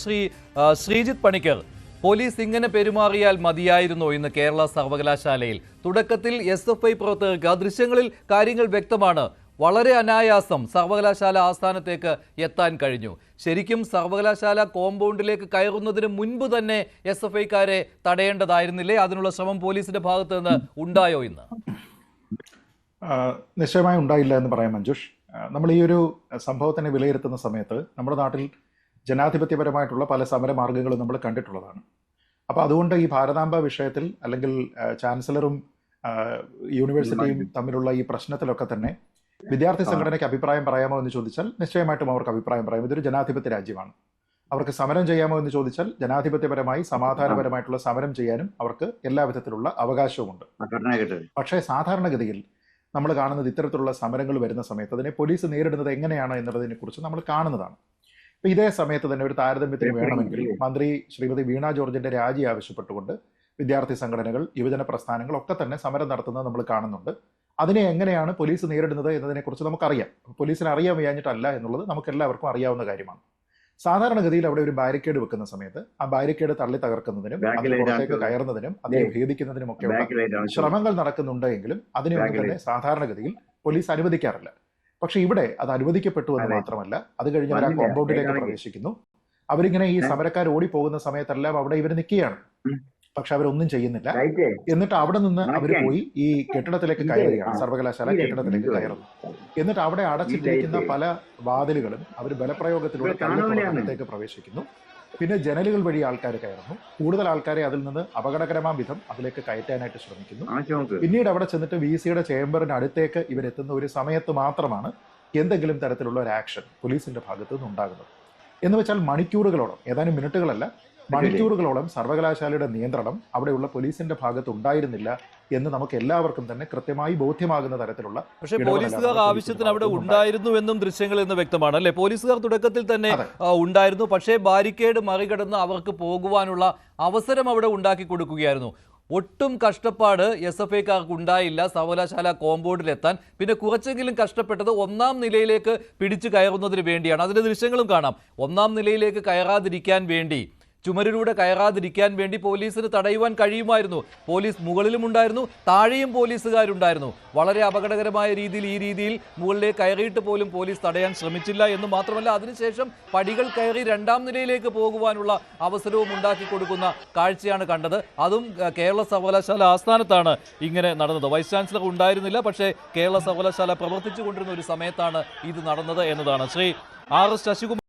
Shri Sreejith Panicker police ഇങ്ങനെ പെരുമാറിയാൽ മതിയായിരുന്നോ ഇന്ന് കേരള സർവകലാശാലയിൽ? തുടക്കത്തിൽ എസ് എഫ് ഐ പ്രവർത്തകർക്ക് ദൃശ്യങ്ങളിൽ കാര്യങ്ങൾ വ്യക്തമാണ്. വളരെ അനായാസം സർവകലാശാല ആസ്ഥാനത്തേക്ക് എത്താൻ കഴിഞ്ഞു. ശരിക്കും സർവകലാശാല കോമ്പൗണ്ടിലേക്ക് കയറുന്നതിന് മുൻപ് തന്നെ എസ് എഫ് ഐക്കാരെ തടയേണ്ടതായിരുന്നില്ലേ? അതിനുള്ള ശ്രമം പോലീസിന്റെ ഭാഗത്ത് നിന്ന് ഉണ്ടായോ ഇന്ന്? നിശ്ചയമായി ഉണ്ടായില്ല എന്ന് പറയാം മഞ്ജുഷ്. നമ്മൾ ഈ ഒരു സംഭവത്തിനെ വിലയിരുത്തുന്ന സമയത്ത് നമ്മുടെ നാട്ടിൽ ജനാധിപത്യപരമായിട്ടുള്ള പല സമര സമരമാർഗങ്ങളും നമ്മൾ കണ്ടിട്ടുള്ളതാണ്. അപ്പോൾ അതുകൊണ്ട് ഈ ഭാരതാംബ വിഷയത്തിൽ അല്ലെങ്കിൽ ചാൻസലറും യൂണിവേഴ്സിറ്റിയും തമ്മിലുള്ള ഈ പ്രശ്നത്തിലൊക്കെ തന്നെ വിദ്യാർത്ഥി സംഘടനയ്ക്ക് അഭിപ്രായം പറയാമോ എന്ന് ചോദിച്ചാൽ നിശ്ചയമായിട്ടും അവർക്ക് അഭിപ്രായം പറയാം. ഇതൊരു ജനാധിപത്യ രാജ്യമാണ്. അവർക്ക് സമരം ചെയ്യാമോ എന്ന് ചോദിച്ചാൽ ജനാധിപത്യപരമായി സമാധാനപരമായിട്ടുള്ള സമരം ചെയ്യാനും അവർക്ക് എല്ലാ വിധത്തിലുള്ള അവകാശവുമുണ്ട് പക്ഷേ സാധാരണഗതിയിൽ നമ്മൾ കാണുന്നത് ഇത്തരത്തിലുള്ള സമരങ്ങൾ വരുന്ന സമയത്ത് അതിനെ പോലീസ് നേരിടുന്നത് എങ്ങനെയാണ് എന്നുള്ളതിനെ കുറിച്ച് നമ്മൾ കാണുന്നതാണ്. ഇതേ സമയത്ത് തന്നെ ഒരു താരതമ്യത്തിന് വേണമെങ്കിൽ മന്ത്രി ശ്രീമതി വീണ ജോർജിന്റെ രാജി ആവശ്യപ്പെട്ടുകൊണ്ട് വിദ്യാർത്ഥി സംഘടനകൾ യുവജന പ്രസ്ഥാനങ്ങൾ ഒക്കെ തന്നെ സമരം നടത്തുന്നത് നമ്മൾ കാണുന്നുണ്ട്. അതിനെ എങ്ങനെയാണ് പോലീസ് നേരിടുന്നത് എന്നതിനെക്കുറിച്ച് നമുക്കറിയാം. പോലീസിന് അറിയാൻ വയ്യാഞ്ഞിട്ടല്ല എന്നുള്ളത് നമുക്ക് എല്ലാവർക്കും അറിയാവുന്ന കാര്യമാണ്. സാധാരണഗതിയിൽ അവിടെ ഒരു ബാരിക്കേഡ് വെക്കുന്ന സമയത്ത് ആ ബാരിക്കേഡ് തള്ളി തകർക്കുന്നതിനും അതിന് പുറത്തേക്ക് കയറുന്നതിനും അതിനെ ഭേദിക്കുന്നതിനും ഒക്കെ ശ്രമങ്ങൾ നടക്കുന്നുണ്ട് എങ്കിലും അതിനെയൊന്നും ബാക്കിലേക്ക്. തന്നെ സാധാരണഗതിയിൽ പോലീസ് അനുവദിക്കാറില്ല. പക്ഷെ ഇവിടെ അത് അനുവദിക്കപ്പെട്ടു എന്ന് മാത്രമല്ല അത് കഴിഞ്ഞ് അവർ ആ കോമ്പൗണ്ടിലേക്ക് പ്രവേശിക്കുന്നു. അവരിങ്ങനെ ഈ? സമരക്കാർ ഓടിപ്പോകുന്ന സമയത്തെല്ലാം അവിടെ ഇവർ നിൽക്കുകയാണ്. പക്ഷെ അവരൊന്നും ചെയ്യുന്നില്ല. എന്നിട്ട് അവിടെ നിന്ന് അവർ പോയി ഈ കെട്ടിടത്തിലേക്ക് കയറുകയാണ്. സർവകലാശാല കെട്ടിടത്തിലേക്ക് കയറുന്നു. എന്നിട്ട് അവിടെ അടച്ചിട്ടിരിക്കുന്ന പല വാതിലുകളും അവർ ബലപ്രയോഗത്തിലൂടെ പ്രവേശിക്കുന്നു. പിന്നെ ജനലുകൾ വഴി ആൾക്കാർ കയറുന്നു. കൂടുതൽ ആൾക്കാരെ അതിൽ നിന്ന് അപകടകരമാം വിധം അതിലേക്ക് കയറ്റാനായിട്ട് ശ്രമിക്കുന്നു. പിന്നീട് അവിടെ ചെന്നിട്ട് വി സിയുടെ ചേംബറിന് അടുത്തേക്ക് ഇവരെത്തുന്ന ഒരു സമയത്ത് മാത്രമാണ് എന്തെങ്കിലും തരത്തിലുള്ള ഒരു ആക്ഷൻ പോലീസിന്റെ ഭാഗത്തു നിന്ന് ഉണ്ടാകുന്നത്. എന്ന് വെച്ചാൽ മണിക്കൂറുകളോളം ഏതാനും മിനിറ്റുകളല്ല മണിക്കൂറുകളോളം സർവകലാശാലയുടെ നിയന്ത്രണം അവിടെയുള്ള പോലീസിന്റെ ഭാഗത്ത് ഉണ്ടായിരുന്നില്ല എന്ന് നമുക്ക് എല്ലാവർക്കും തന്നെ കൃത്യമായി ബോധ്യമാകുന്ന തരത്തിലുള്ള പക്ഷേ പോലീസുകാർ ആവശ്യത്തിന് അവിടെ ഉണ്ടായിരുന്നു എന്നും ദൃശ്യങ്ങൾ എന്ന് വ്യക്തമാണ് അല്ലെ? പോലീസുകാർ തുടക്കത്തിൽ തന്നെ ഉണ്ടായിരുന്നു പക്ഷേ ബാരിക്കേഡ് മറികടന്ന് അവർക്ക് പോകുവാനുള്ള അവസരം അവിടെ ഉണ്ടാക്കി കൊടുക്കുകയായിരുന്നു. ഒട്ടും കഷ്ടപ്പാട് എസ് എഫ് ഐക്കാർക്ക് ഉണ്ടായില്ല സർവകലാശാല കോമ്പൗണ്ടിലെത്താൻ. പിന്നെ കുറച്ചെങ്കിലും കഷ്ടപ്പെട്ടത് ഒന്നാം നിലയിലേക്ക് പിടിച്ചു കയറുന്നതിന് വേണ്ടിയാണ്. അതിന്റെ ദൃശ്യങ്ങളും കാണാം. ഒന്നാം നിലയിലേക്ക് കയറാതിരിക്കാൻ വേണ്ടി ചുമരിലൂടെ കയറാതിരിക്കാൻ വേണ്ടി പോലീസിന് തടയുവാൻ കഴിയുമായിരുന്നു. പോലീസ് മുകളിലും ഉണ്ടായിരുന്നു താഴെയും പോലീസുകാരുണ്ടായിരുന്നു. വളരെ അപകടകരമായ രീതിയിൽ ഈ രീതിയിൽ മുകളിലേക്ക് കയറിയിട്ട് പോലും പോലീസ് തടയാൻ ശ്രമിച്ചില്ല എന്ന് മാത്രമല്ല അതിനുശേഷം പടികൾ കയറി രണ്ടാം നിലയിലേക്ക് പോകുവാനുള്ള അവസരവും ഉണ്ടാക്കി കൊടുക്കുന്ന കാഴ്ചയാണ് കണ്ടത്. അതും കേരള സർവകലാശാല ആസ്ഥാനത്താണ് ഇങ്ങനെ നടന്നത്. വൈസ് ചാൻസലർ ഉണ്ടായിരുന്നില്ല പക്ഷേ കേരള സർവകലാശാല പ്രവർത്തിച്ചു കൊണ്ടിരുന്ന ഒരു സമയത്താണ് ഇത് നടന്നത് എന്നതാണ്. Shri R S Sasikumar